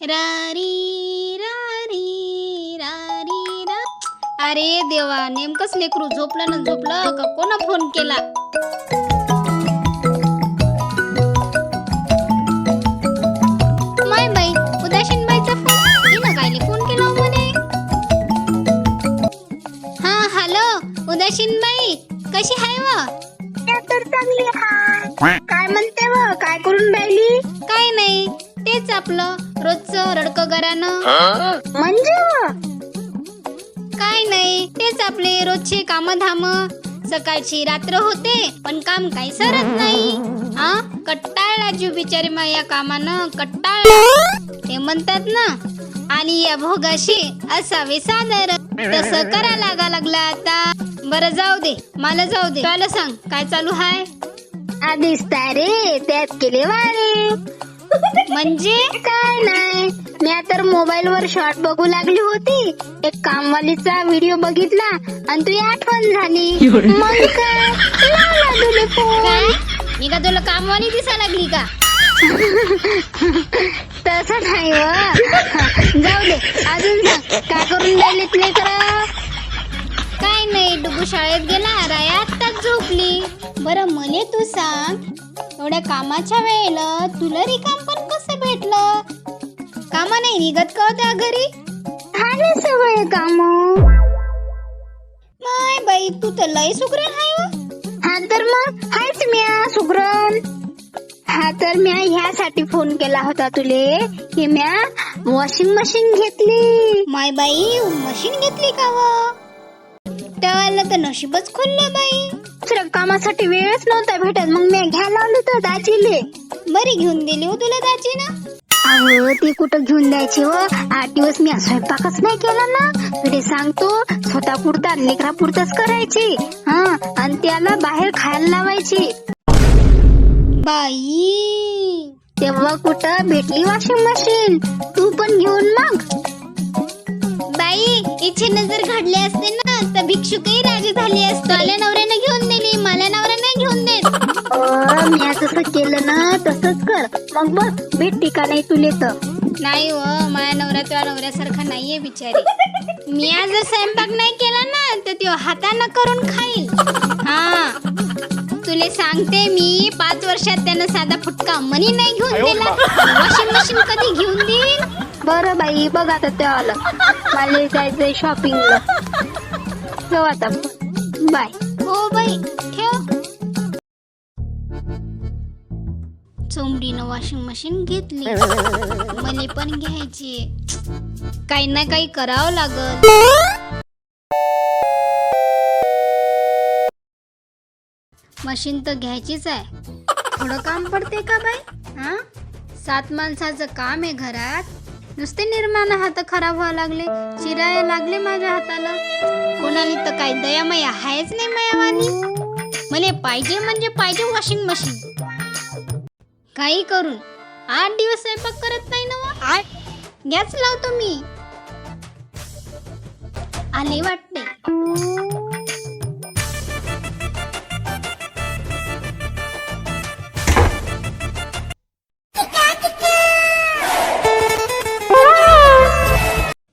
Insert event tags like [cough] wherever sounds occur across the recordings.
रारी रारी रारी रा. अरे देवा नेमकंच लेकरू झोपलं ना झोपलं का कोणा फोन केला? माय बाई उदासीन बाईचा फोन हिनं कायले फोन केला हो म्हणे. हा हॅलो उदासीन बाई कशी हाय व? तर चांगली काय म्हणते व? काय करून राहिली? काय नाही तेच आपलं रोजचं रडकं घरानं. म्हणजे? काय नाही तेच आपले रोजचे काम धाम सकाळची रात्र होते पण काम काही सरत नाही. हा कट्टाळला जीव बिचारी मा या कामानं कट्टाळला. ते म्हणतात ना आणि या भोगाशी असावे सादर. तसं करा लागा लागला आता. बरं जाऊ दे. मला जाऊ दे. मला सांग काय चालू हाय? आधीच रे त्यात केले वारे. म्हणजे काय नाही. मी तर मोबाईल वर शॉर्ट बघू लागली होती. एक कामवालीचा व्हिडिओ बघितला आणि तुझी आठवण झाली. मग काय? लावला तुले फोन काय? मी का तुला कामवाली दिसा लागली का? तसं नाही व. जाऊ दे. अजून सांग. काय करून राहिले तुले तर काय नाही. डुबू शाळेत गेला. राया आत्ताच झोपली. बरं मले तू सांग. एवढ्या कामाच्या वेळेला तुला रिकाम पण कसं भेटलं? कामा नाही निघत का हो त्या घरी? झाले सगळे काम. माय बाई तू तर लय सुग्रण हाय व. हा तर मग हायच म्या सुग्रण. हा तर म्या ह्यासाठी फोन केला होता तुले की म्या वॉशिंग मशीन घेतली. माय बाई मशीन घेतली का व त्यावेळेला तर नशीबच खुललं बाई. दुसऱ्या कामासाठी वेळच नव्हता भेटत मग मी घ्यायला तर दाजीले बरी घेऊन दिली हो तुला दाजी ना अहो ती कुठं घेऊन द्यायची हो? आठ दिवस मी स्वयंपाकच नाही केला ना. तुले सांगतो स्वतः पुरता लेकरा पुरताच करायची. हा आणि त्याला बाहेर खायला लावायची. बाई. तेव्हा कुठं भेटली वॉशिंग मशीन तू पण घेऊन मग. बाई इच्छेनं जर घडले असते ना. तर भिक्षुकही राजे झाले असते. मला नवऱ्यानं घेऊन दिली मला नवरा नाही घेऊन देत अं, मी जसं केलं ना तसंच कर. मग बघ भेटते का नाही तुले तर? नाही व माझ्या नवरा तुझ्या नवऱ्यासारखा नाहीये बिचारी. मी आज जर स्वयंपाक नाही केला ना तर तो हातानं करून खाईल. हा. तुले सांगते मी पाच वर्षात त्यानं साधा फुटका मनी नाही घेऊन दिला. वॉशिंग मशीन कधी घेऊन देईल बरं बाई बघ आता ते आलं. मला जायचंय शॉपिंगला ठेव आता बाय. हो बाई. ठेव. चोंबडीनं वॉशिंग मशीन घेतली. मले पण घ्यायची. काही ना काही करावं लागल. मशीन तर घ्यायचीच आहे. थोडं काम पडते का बाई? हा? सात माणसाचं काम आहे घरात. नुसते निर्माण हात खराब व्हायला लागले चिराया लागले माझ्या हाताला. कोणाली तर काही दयामया आहेच नाही मायावानी मला पाहिजे म्हणजे पाहिजे वॉशिंग मशीन काही करून आठ दिवस स्वयंपाक करत नाही ना. आठ? गॅस लावतो मी. आले वाटते.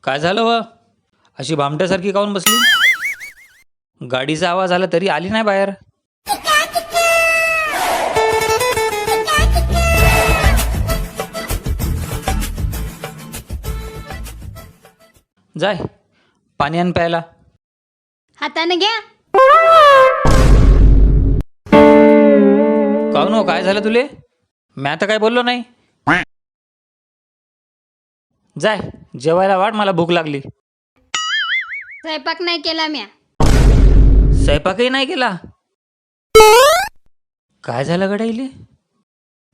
काय झालं व? अशी भामट्यासारखी काऊन बसली? गाडीचा आवाज आला तरी आली नाही बाहेर. जाय पाणी आण प्यायला. हाताने घ्या. काऊन हो काय झालं तुले? मी आता काय बोललो नाही? जाय. जेवायला वाट मला भूक लागली. स्वयंपाक नाही केला म्या. स्वयंपाकही नाही केला? काय झालं गडाईले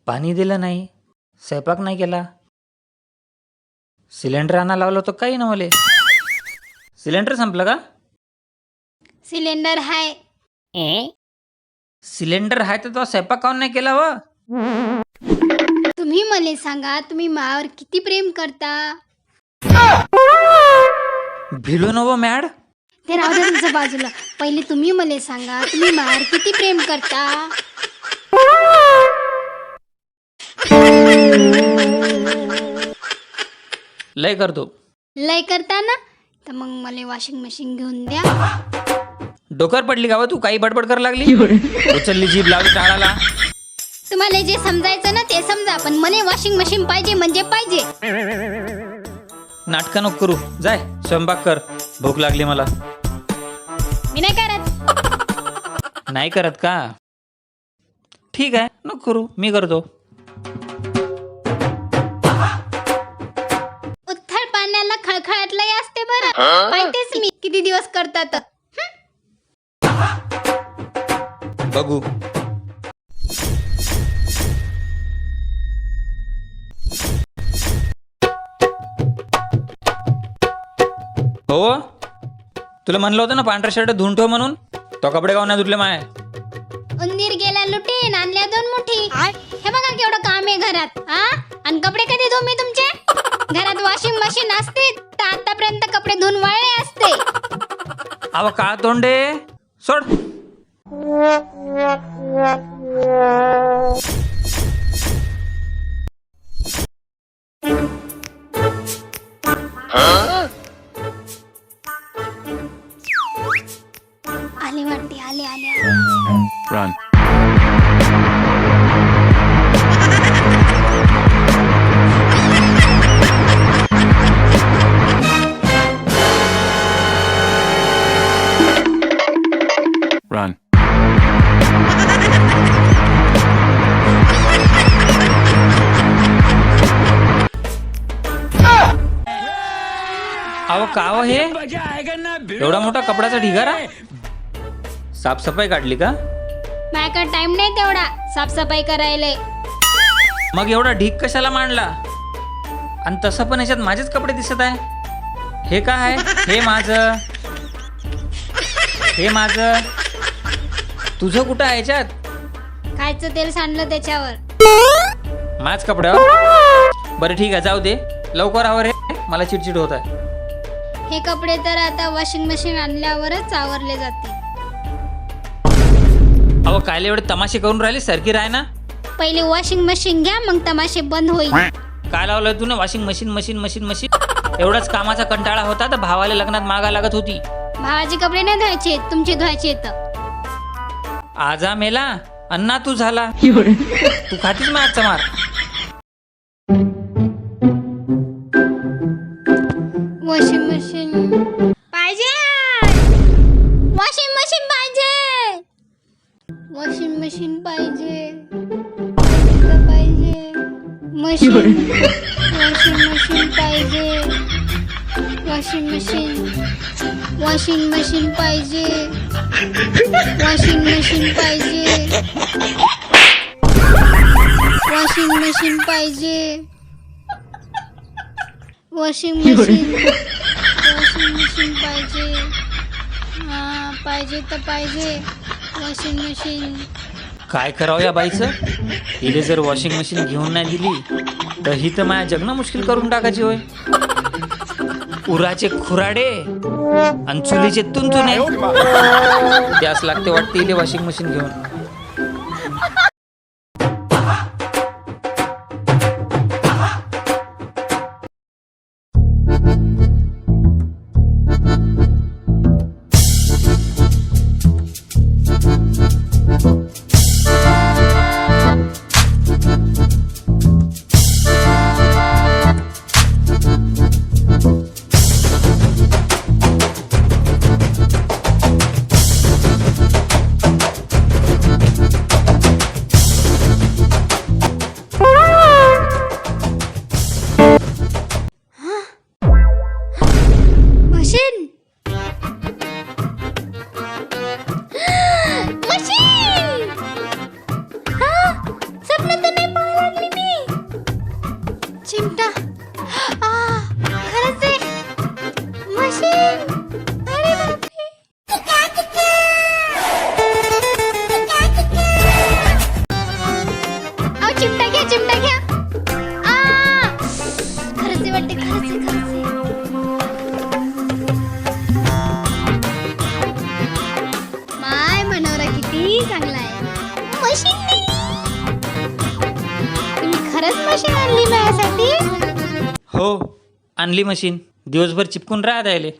पाणी दिलं नाही स्वयंपाक नाही केला. सिलेंडर आणा लावलं होतं काही ना मले. सिलेंडर संपलं का? सिलेंडर हाय. सिलेंडर आहे तर तो स्वयंपाक काऊन नाही केला व? तुम्ही मला सांगा तुम्ही मावर किती प्रेम करता? भिलो न व मॅड? ते राहू द्या तुमच्या बाजूला. पहिले तुम्ही मला सांगा तुम्ही मावर किती प्रेम करता? लय करतो. लय करताना तर मग मला वॉशिंग मशीन घेऊन द्या. डोकर पडली का बा तू? काही बडबड कर लागली? उचलली जीभ लावली टाळाला. तुम्हाला जे समजायचं ना ते समजा पण मला वॉशिंग मशीन पाहिजे म्हणजे पाहिजे. नाटकं नको करू. जाय स्वयंपाक कर. भूक लागली मला. मी नाही करत. [laughs] नाही करत का? ठीक आहे नको करू. मी करतो. उथळ पाण्याला खळखळाटलंही असते बरं. माहितीच मी किती दिवस करतात. बघू. हो? तुला म्हणलं होतं ना पांढरा शर्ट धुवून ठेव म्हणून? तो कपडे गाव नाही धुतले माय? उंदीर गेला लुटीन आणल्या दोन मुठी. हे बघा केवढं काम आहे घरात हा? आणि कपडे कधी धुऊ मी तुमचे? घरात वॉशिंग मशीन असते तर आतापर्यंत कपडे धुवून वाळले असते. अव का तोंडे? सोड. Run. Run. अहो काव हो हे एवढा मोठा कपड्याचा ढिगारा साफसफाई काढली का? माझ्याकडे टाइम नाही तेवढा. साफसफाई करायला. मग एवढा ढीक कशाला मांडला? आणि तसं पण याच्यात माझेच कपडे दिसत आहे. हे काय आहे? हे माझं. हे माझं. तुझं कुठं आहे याच्यात? खायचं तेल सांडलं त्याच्यावर. माझ कपड्यावर? बरं ठीक आहे जाऊ दे. लवकर आवर हे. मला चिडचिड होत आहे. हे कपडे तर आता वॉशिंग मशीन आणल्यावरच आवरले जातील. अहो कायले एवढे तमाशे करून राहिले? सरकी राय ना? पहिले वॉशिंग मशीन घ्या मग तमाशे बंद होईल. काय लावलं तू ना? Washing machine machine machine machine एवढाच कामाचा कंटाळा होता तर भावाला लग्नात मागा लागत होती. भावाचे कपडे नाही धुवायचे तुमचे धुवायचे आजा मेला अन्ना तू झाला. तू खातीच मार. मशीन वॉशिंग मशीन पाहिजे. वॉशिंग मशीन वॉशिंग मशीन पाहिजे. वॉशिंग मशीन पाहिजे. वॉशिंग मशीन पाहिजे. वॉशिंग मशीन वॉशिंग मशीन पाहिजे. हा पाहिजे तर पाहिजे. Washing machine. काय करावं या बाईचं? हिने जर वॉशिंग मशीन घेऊन नाही दिली तर ही तर माझ्या जगणं मुश्किल करून टाकायची होय. उराचे खुराडे आणि चुलीचे तुंतुने त्यास लागते वाटते इले वॉशिंग मशीन घेऊन. चांगला आहे मशीन तुम्ही खरंच मशीन आणली माझ्यासाठी? हो आणली मशीन. दिवसभर चिपकून राहत राहिले